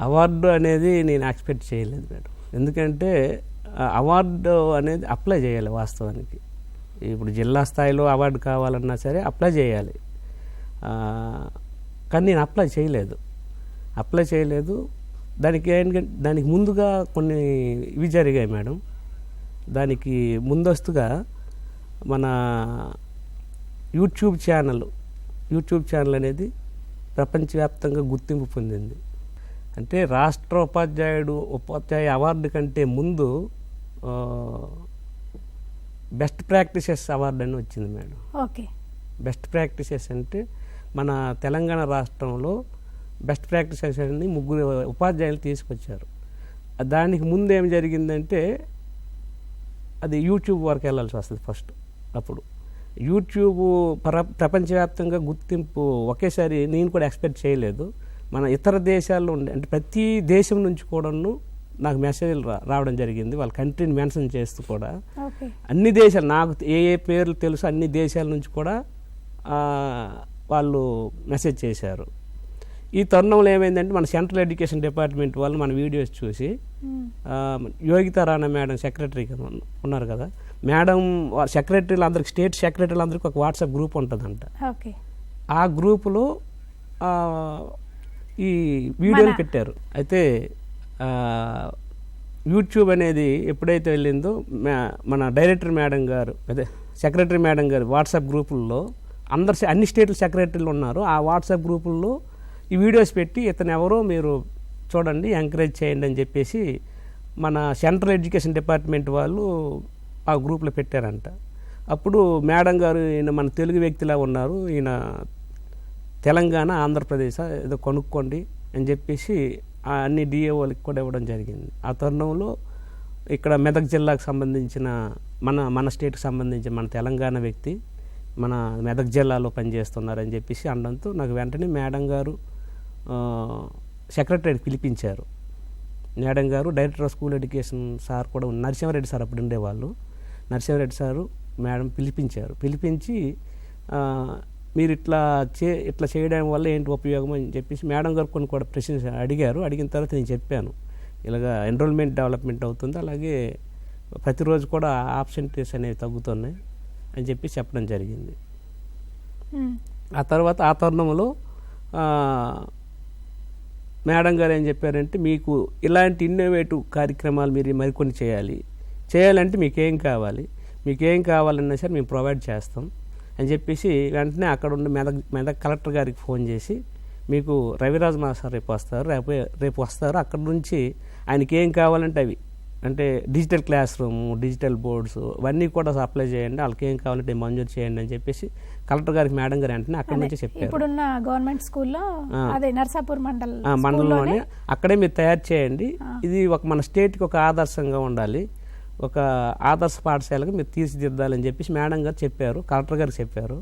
Award అనేది నేను expect చేయలేదు మేడం. ఎందుకంటే అవార్డు అనేది అప్లై చేయాలి వాస్తవానికి. ఇప్పుడు జిల్లా స్థాయిలో అవార్డు కావాలన్నా సరే అప్లై చేయాలి. కానీ నేను అప్లై చేయలేదు. అప్లై చేయలేదు. దానికి ఏంటంటే దానికి ముందుగా కొన్ని ఇవి జరిగాయి మేడం. దానికి ముందస్తుగా మన యూట్యూబ్ ఛానల్ యూట్యూబ్ ఛానల్ అనేది ప్రపంచవ్యాప్తంగా గుర్తింపు పొందింది. అంటే రాష్ట్ర ఉపాధ్యాయుడు ఉపాధ్యాయ అవార్డు కంటే ముందు బెస్ట్ ప్రాక్టీసెస్ అవార్డు అని వచ్చింది మేడం. ఓకే. బెస్ట్ ప్రాక్టీసెస్ అంటే మన తెలంగాణ రాష్ట్రంలో బెస్ట్ ప్రాక్టీసెస్ అని ముగ్గురు ఉపాధ్యాయులు తీసుకొచ్చారు. దానికి ముందు ఏం జరిగిందంటే అది యూట్యూబ్ వరకు వెళ్ళాల్సి వస్తుంది ఫస్ట్ అప్పుడు. యూట్యూబ్ ప్ర ప్రపంచవ్యాప్తంగా గుర్తింపు ఒకేసారి నేను కూడా ఎక్స్పెక్ట్ చేయలేదు. మన ఇతర దేశాల్లో ఉండే అంటే ప్రతి దేశం నుంచి కూడాను నాకు మెసేజ్లు రా రావడం జరిగింది. వాళ్ళ కంట్రీని మెన్షన్ చేస్తూ కూడా. అన్ని దేశాలు నాకు ఏ ఏ పేర్లు తెలుసు అన్ని దేశాల నుంచి కూడా వాళ్ళు మెసేజ్ చేశారు. ఈ తరుణంలో ఏమైందంటే మన సెంట్రల్ ఎడ్యుకేషన్ డిపార్ట్మెంట్ వాళ్ళు మన వీడియోస్ చూసి యోగితా రాణా మేడం సెక్రటరీ ఉన్నారు కదా. మేడం సెక్రటరీలు అందరికి స్టేట్ సెక్రటరీలు అందరికి ఒక వాట్సాప్ గ్రూప్ ఉంటుందంట. ఓకే. ఆ గ్రూపులో ఈ వీడియోలు పెట్టారు. అయితే యూట్యూబ్ అనేది ఎప్పుడైతే వెళ్ళిందో మన డైరెక్టర్ మేడం గారు అదే సెక్రటరీ మేడం గారు వాట్సాప్ గ్రూపుల్లో అందరు అన్ని స్టేట్ల సెక్రటరీలు ఉన్నారు. ఆ వాట్సాప్ గ్రూపుల్లో ఈ వీడియోస్ పెట్టి ఇతను ఎవరో మీరు చూడండి ఎంకరేజ్ చేయండి అని చెప్పేసి మన సెంట్రల్ ఎడ్యుకేషన్ డిపార్ట్మెంట్ వాళ్ళు ఆ గ్రూప్లో పెట్టారంట. అప్పుడు మేడం గారు ఈయన మన తెలుగు వ్యక్తిలా ఉన్నారు. ఈయన తెలంగాణ ఆంధ్రప్రదేశ్ ఏదో కొనుక్కోండి అని చెప్పేసి అన్ని డిఏఓలకి కూడా ఇవ్వడం జరిగింది. ఆ తరుణంలో ఇక్కడ మెదక్ జిల్లాకు సంబంధించిన మన మన స్టేట్కి సంబంధించిన మన తెలంగాణ వ్యక్తి మన మెదక్ జిల్లాలో పనిచేస్తున్నారని చెప్పేసి అనడంతో నాకు వెంటనే మేడం గారు సెక్రటరీ పిలిపించారు. మేడం గారు director of school education sir కూడా నరసింహారెడ్డి సార్ అప్పుడు ఉండేవాళ్ళు. నరసింహారెడ్డి సారు మేడం పిలిపించారు. పిలిపించి మీరు ఇట్లా చే ఇట్లా చేయడం వల్ల ఏంటి ఉపయోగం అని చెప్పేసి మేడం గారు కొన్ని కూడా ప్రశ్నలు అడిగారు. అడిగిన తర్వాత నేను చెప్పాను. ఇలాగా ఎన్రోల్మెంట్ డెవలప్మెంట్ అవుతుంది. అలాగే ప్రతిరోజు కూడా ఆబ్సెంటీస్ అనేవి తగ్గుతున్నాయి అని చెప్పి చెప్పడం జరిగింది. ఆ తర్వాత ఆ తరుణంలో మేడం గారు ఏం చెప్పారంటే మీకు ఇలాంటి ఇన్నోవేటివ్ కార్యక్రమాలు మీరు మరికొన్ని చేయాలి. చేయాలంటే మీకేం కావాలి? మీకేం కావాలన్నా సరే మేము ప్రొవైడ్ చేస్తాం. అని చెప్పేసి వెంటనే అక్కడ ఉన్న మెదక్ మెదక్ కలెక్టర్ గారికి ఫోన్ చేసి మీకు రవిరాజ్ మాస్టర్ రేపు వస్తారు రేపు రేపు వస్తారు అక్కడ నుంచి ఆయనకి ఏం కావాలంటే అవి అంటే digital classroom digital boards ఇవన్నీ కూడా అప్లై చేయండి వాళ్ళకి ఏం కావాలంటే మంజూరు చేయండి అని చెప్పేసి కలెక్టర్ గారికి మేడం గారు వెంటనే అక్కడి నుంచి చెప్పారు ఇప్పుడున్న గవర్నమెంట్ స్కూల్లో. అదే నర్సాపూర్ మండల్ మండలంలోనే అక్కడే మీరు తయారు చేయండి. ఇది ఒక మన స్టేట్కి ఒక ఆదర్శంగా ఉండాలి ఒక ఆదర్శ పాఠశాలకు మీరు తీర్చిదిద్దాలని చెప్పేసి మేడం గారు చెప్పారు కలెక్టర్ గారు చెప్పారు.